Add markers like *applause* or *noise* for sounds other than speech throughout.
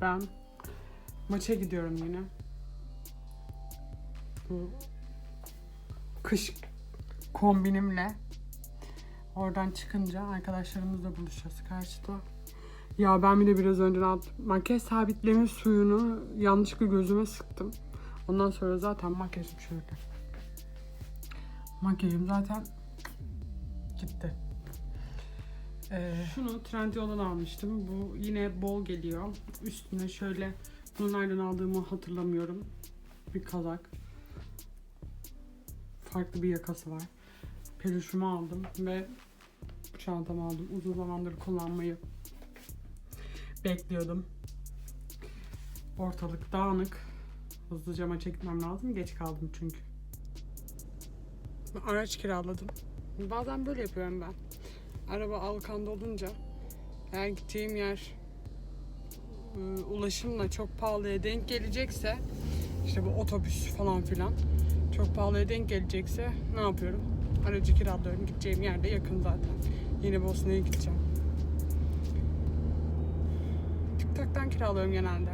Ben maça gidiyorum yine. Bu kış kombinimle. Oradan çıkınca arkadaşlarımızla buluşacağız karşıda. Ya ben bir de biraz önce makyaj sabitleme suyunu yanlışlıkla gözüme sıktım. Ondan sonra zaten makyajım şöyle. Makyajım zaten gitti. Ee, şunu Trendyol'dan almıştım. Bu yine bol geliyor. Üstüne şöyle bunu nereden aldığımı hatırlamıyorum. Bir kazak. Farklı bir yakası var. Peluşumu aldım ve çantamı aldım. Uzun zamandır kullanmayı bekliyordum. Ortalık dağınık. Hızlıca maça gitmem lazım. Geç kaldım çünkü. Araç kiraladım. Bazen böyle yapıyorum ben araba Alkan'da olunca eğer gideceğim yer e, ulaşımla çok pahalıya denk gelecekse işte bu otobüs falan filan çok pahalıya denk gelecekse ne yapıyorum? Aracı kiralıyorum. Gideceğim yerde yakın zaten. Yeni Bosna'ya gideceğim. TikTok'tan kiralıyorum genelde.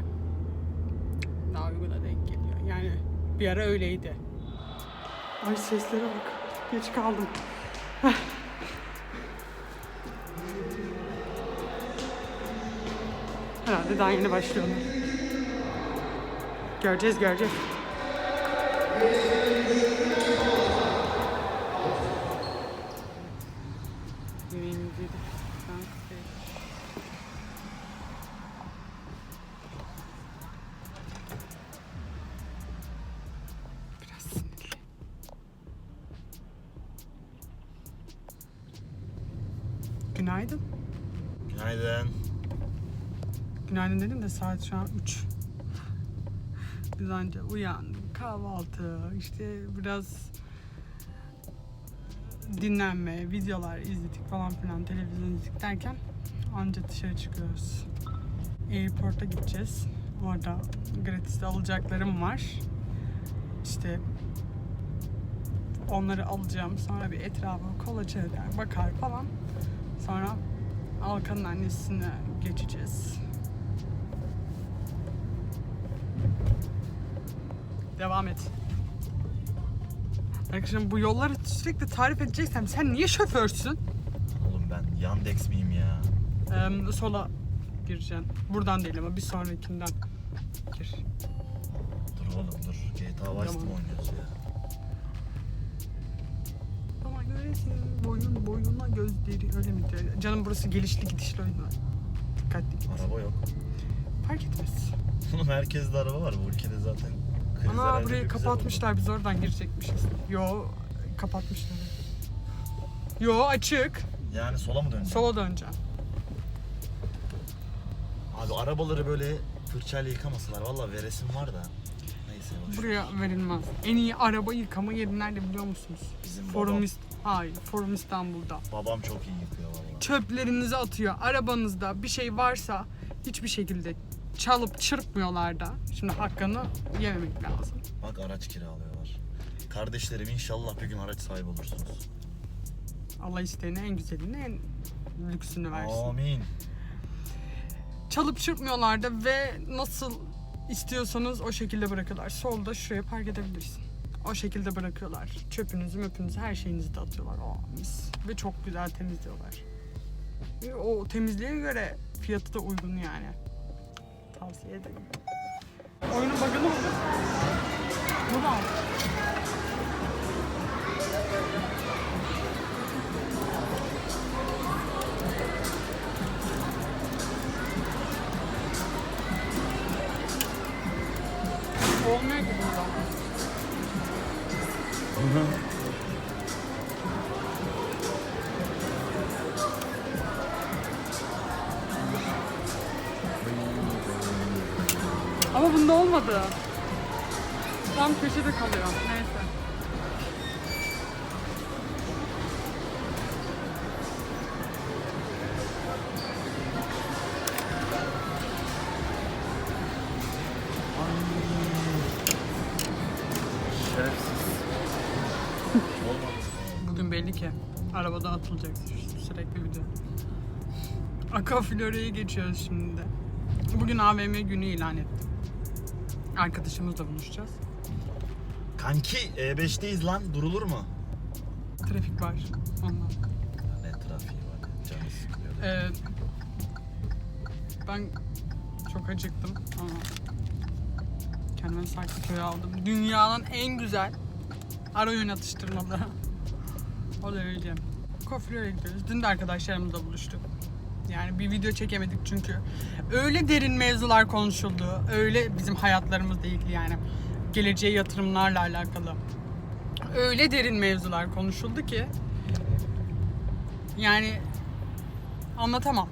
Daha uyguna denk geliyor. Yani bir ara öyleydi. Ay seslere bak. Geç kaldım. Herhalde daha yeni başlıyorlar. Göreceğiz göreceğiz. Yemeğimizi yedik. Günaydın. Günaydın. Günaydın dedim de saat şu an 3. Biz anca uyandık, kahvaltı, işte biraz dinlenme, videolar izledik falan filan, televizyon izledik derken anca dışarı çıkıyoruz. Airport'a gideceğiz. Orada gratis alacaklarım var. İşte onları alacağım. Sonra bir etrafa kolaçe eder, bakar falan. Sonra Alkan'ın annesine geçeceğiz. Devam et. Arkadaşlar bu yolları sürekli tarif edeceksem sen niye şoförsün? Oğlum ben Yandex miyim ya? Ee, sola gireceksin. Buradan değil ama bir sonrakinden gir. Dur oğlum dur. GTA Tamam. mı oynuyoruz ya? Ama göresin boyun boyuna gözleri öyle mi diyor? Canım burası gelişli gidişli oyun. Dikkatli git. Araba yok. Fark etmez. *laughs* Oğlum herkeste araba var. Bu ülkede zaten Ana burayı kapatmışlar biz oradan girecekmişiz. Yo kapatmışlar. Yo açık. Yani sola mı döneceğim? Sola döneceğim. Abi arabaları böyle fırçayla yıkamasalar. Valla veresim var da. Neyse boş. Buraya verilmez. En iyi araba yıkama yeri nerede biliyor musunuz? Bizim Forum babam, İst- Hayır, Forum İstanbul'da. babam çok iyi yıkıyor valla. Çöplerinizi atıyor. Arabanızda bir şey varsa hiçbir şekilde çalıp çırpmıyorlar da. Şimdi hakkını yememek lazım. Bak araç kiralıyorlar. Kardeşlerim inşallah bir gün araç sahibi olursunuz. Allah isteyene en güzelini, en lüksünü versin. Amin. Çalıp çırpmıyorlar da ve nasıl istiyorsanız o şekilde bırakıyorlar. Solda şuraya park edebilirsin. O şekilde bırakıyorlar. Çöpünüzü, möpünüzü, her şeyinizi de atıyorlar. Oh, mis. Ve çok güzel temizliyorlar. Ve o temizliğe göre fiyatı da uygun yani. Tavsiye ederim. Oyunun bug'ını. Bunu al. Ama bunda olmadı. Tam köşede kalıyor. Neyse. Bugün belli ki arabada atılacak sürekli video. Akafiloreye geçiyoruz şimdi de. Bugün AVM günü ilan ettim. Arkadaşımızla buluşacağız. Kanki E5'teyiz lan durulur mu? Trafik var ondan. Ne trafiği var canı sıkılıyor. Ee, ben çok acıktım ama kendime saklı köy aldım. Dünyanın en güzel ara öğün atıştırmalı. o da öyle. Kofrio'ya gidiyoruz. Dün de arkadaşlarımızla buluştuk. Yani bir video çekemedik çünkü. Öyle derin mevzular konuşuldu. Öyle bizim hayatlarımızla ilgili yani. Geleceğe yatırımlarla alakalı. Öyle derin mevzular konuşuldu ki yani anlatamam.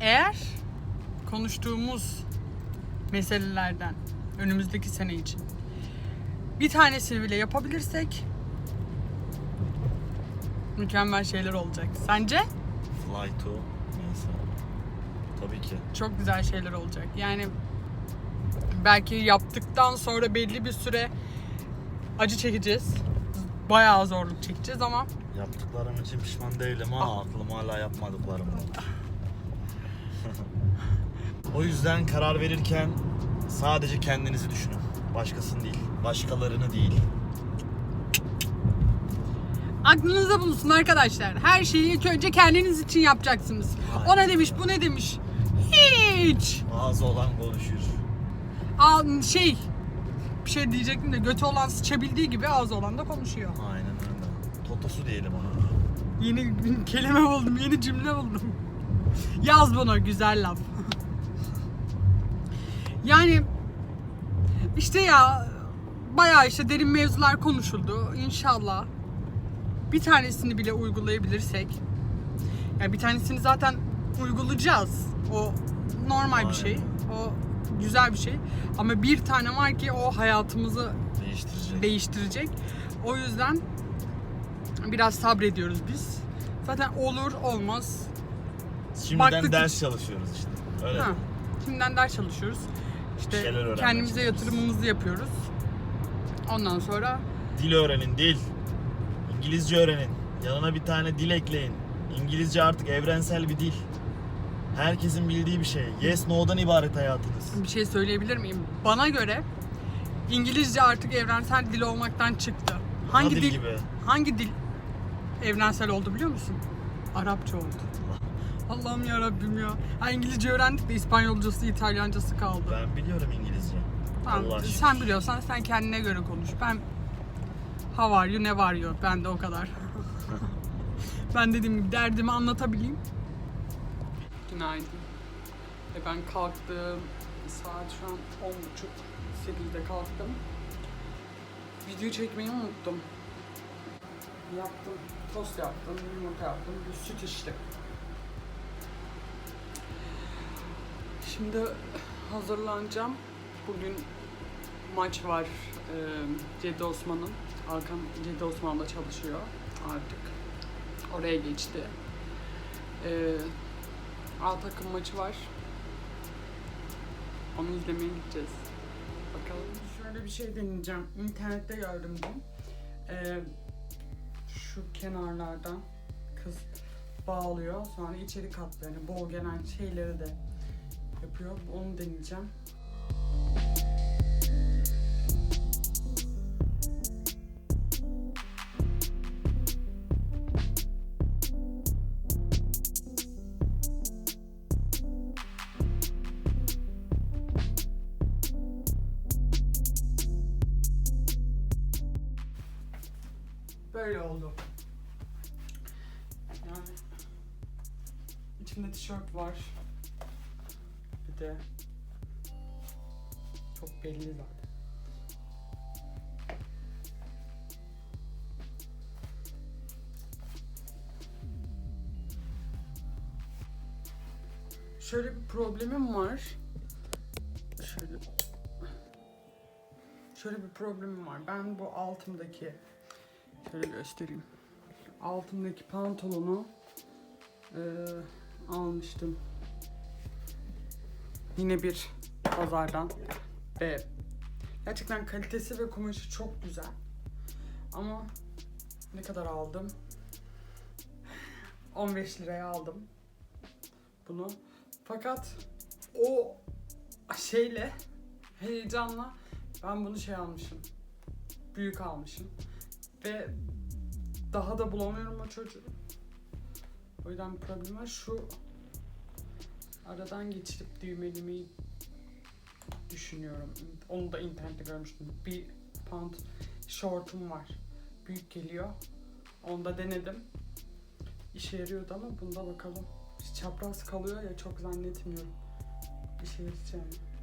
Eğer konuştuğumuz meselelerden önümüzdeki sene için bir tanesini bile yapabilirsek mükemmel şeyler olacak. Sence? Fly to neyse. Tabii ki. Çok güzel şeyler olacak. Yani belki yaptıktan sonra belli bir süre acı çekeceğiz. Bayağı zorluk çekeceğiz ama Yaptıklarım için pişman değilim ama aklım hala yapmadıklarım *laughs* o yüzden karar verirken sadece kendinizi düşünün. Başkasını değil. Başkalarını değil. Aklınızda bulunsun arkadaşlar. Her şeyi ilk önce kendiniz için yapacaksınız. O ne demiş, bu ne demiş? Hiç. Ağzı olan konuşur. Aa, şey bir şey diyecektim de götü olan sıçabildiği gibi ağzı olan da konuşuyor. Aynen öyle. Totosu diyelim ona. Yeni kelime buldum, yeni cümle buldum. Yaz bunu güzel laf. *laughs* yani işte ya bayağı işte derin mevzular konuşuldu. İnşallah bir tanesini bile uygulayabilirsek. Yani bir tanesini zaten uygulayacağız. O normal Aynen. bir şey. O güzel bir şey. Ama bir tane var ki o hayatımızı Değiştirecek. değiştirecek. O yüzden biraz sabrediyoruz biz. Zaten olur olmaz. Şimdiden baktık ders çalışıyoruz işte. Öyle. Ha, şimdiden ders çalışıyoruz. İşte kendimize yatırımımızı yapıyoruz. Ondan sonra Dil öğrenin, dil. İngilizce öğrenin. Yanına bir tane dil ekleyin. İngilizce artık evrensel bir dil. Herkesin bildiği bir şey. Yes, no'dan ibaret hayatınız. bir şey söyleyebilir miyim? Bana göre İngilizce artık evrensel dil olmaktan çıktı. Hangi Ana dil, gibi. hangi dil evrensel oldu biliyor musun? Arapça oldu. Allah'ım ya Rabbim ya. Ha, İngilizce öğrendik de İspanyolcası, İtalyancası kaldı. Ben biliyorum İngilizce. Tamam, Allah sen biliyorsan sen kendine göre konuş. Ben how are you, ne var you? Ben de o kadar. *laughs* ben dediğim gibi derdimi anlatabileyim. Günaydın. Ve ben kalktım. Saat şu an 10.30 8'de kalktım. Video çekmeyi unuttum. Yaptım. Tost yaptım, yumurta yaptım, bir süt içtim. Şimdi hazırlanacağım. Bugün maç var ee, Cedi Osman'ın. Hakan Cedi Osman'da çalışıyor artık. Oraya geçti. Ee, A takım maçı var. Onu izlemeye gideceğiz. Bakalım. Şöyle bir şey deneyeceğim. İnternette gördüm bunu. Ee, şu kenarlardan kız bağlıyor. Sonra içeri katlıyor. Yani bol gelen şeyleri de yapıyor. Onu deneyeceğim. Böyle oldu. Yani içimde tişört var. Bir de çok belli zaten. Şöyle bir problemim var. Şöyle Şöyle bir problemim var. Ben bu altımdaki şöyle göstereyim. Altımdaki pantolonu eee, almıştım. Yine bir pazardan ve gerçekten kalitesi ve kumaşı çok güzel. Ama ne kadar aldım? 15 liraya aldım bunu. Fakat o şeyle heyecanla ben bunu şey almışım. Büyük almışım. Ve daha da bulamıyorum o çocuğu. O yüzden bir problem var. Şu aradan geçirip düğmelemeyi düşünüyorum. Onu da internette görmüştüm. Bir pant şortum var. Büyük geliyor. Onu da denedim. İşe yarıyordu ama bunda bakalım. Çapraz kalıyor ya çok zannetmiyorum. İşe yarayacağını.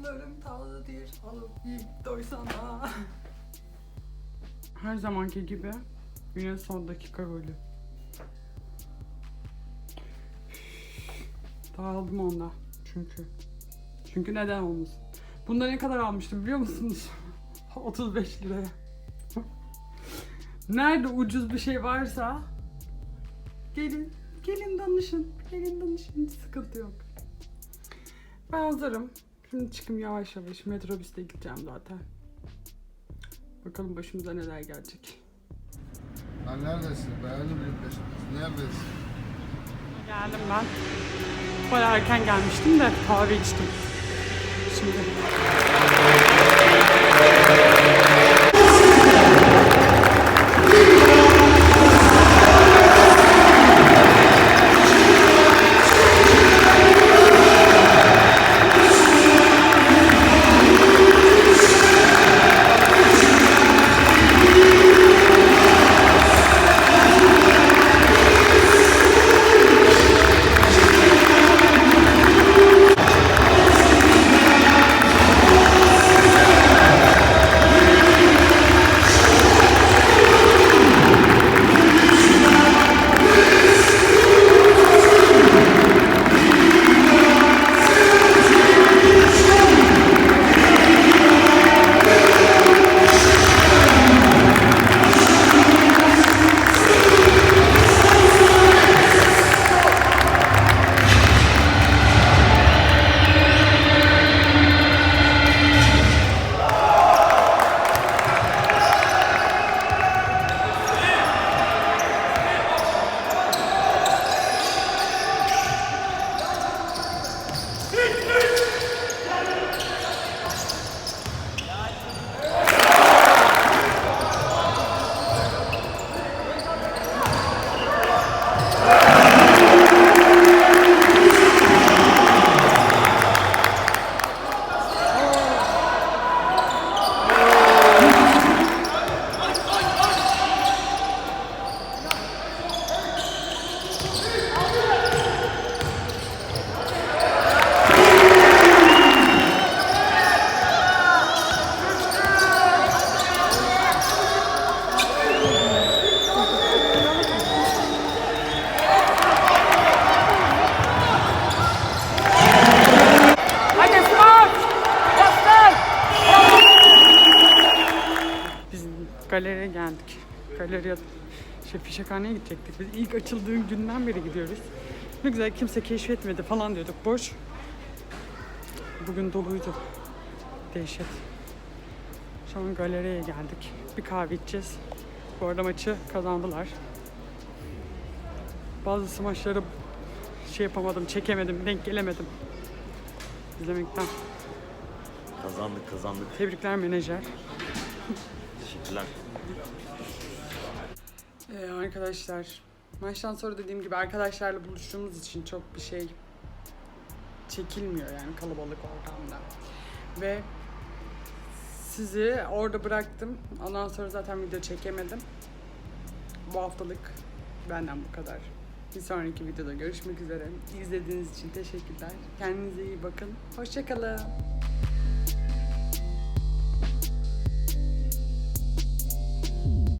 Balıklarım tazedir, alıp yiyip doysana. Her zamanki gibi yine son dakika golü. Dağıldım onda çünkü. Çünkü neden olmasın? Bunda ne kadar almıştım biliyor musunuz? *laughs* 35 liraya. *laughs* Nerede ucuz bir şey varsa gelin, gelin danışın, gelin danışın sıkıntı yok. Ben hazırım. Şimdi çıkım yavaş yavaş metrobüste gideceğim zaten. Bakalım başımıza neler gelecek. Lan neredesin? Beğendim bir Neredesin? Geldim ben. Bayağı erken gelmiştim de kahve içtim. Şimdi. Şey fişekhaneye gidecektik. Biz ilk açıldığı günden beri gidiyoruz. Ne güzel kimse keşfetmedi falan diyorduk. Boş. Bugün doluydu. Dehşet. Şu an galeriye geldik. Bir kahve içeceğiz. Bu arada maçı kazandılar. Bazı smaçları şey yapamadım, çekemedim, denk gelemedim izlemekten. Kazandık kazandık. Tebrikler menajer. Teşekkürler. Ee, arkadaşlar, maçtan sonra dediğim gibi arkadaşlarla buluştuğumuz için çok bir şey çekilmiyor yani kalabalık ortamda. Ve sizi orada bıraktım. Ondan sonra zaten video çekemedim. Bu haftalık benden bu kadar. Bir sonraki videoda görüşmek üzere. İzlediğiniz için teşekkürler. Kendinize iyi bakın. Hoşçakalın.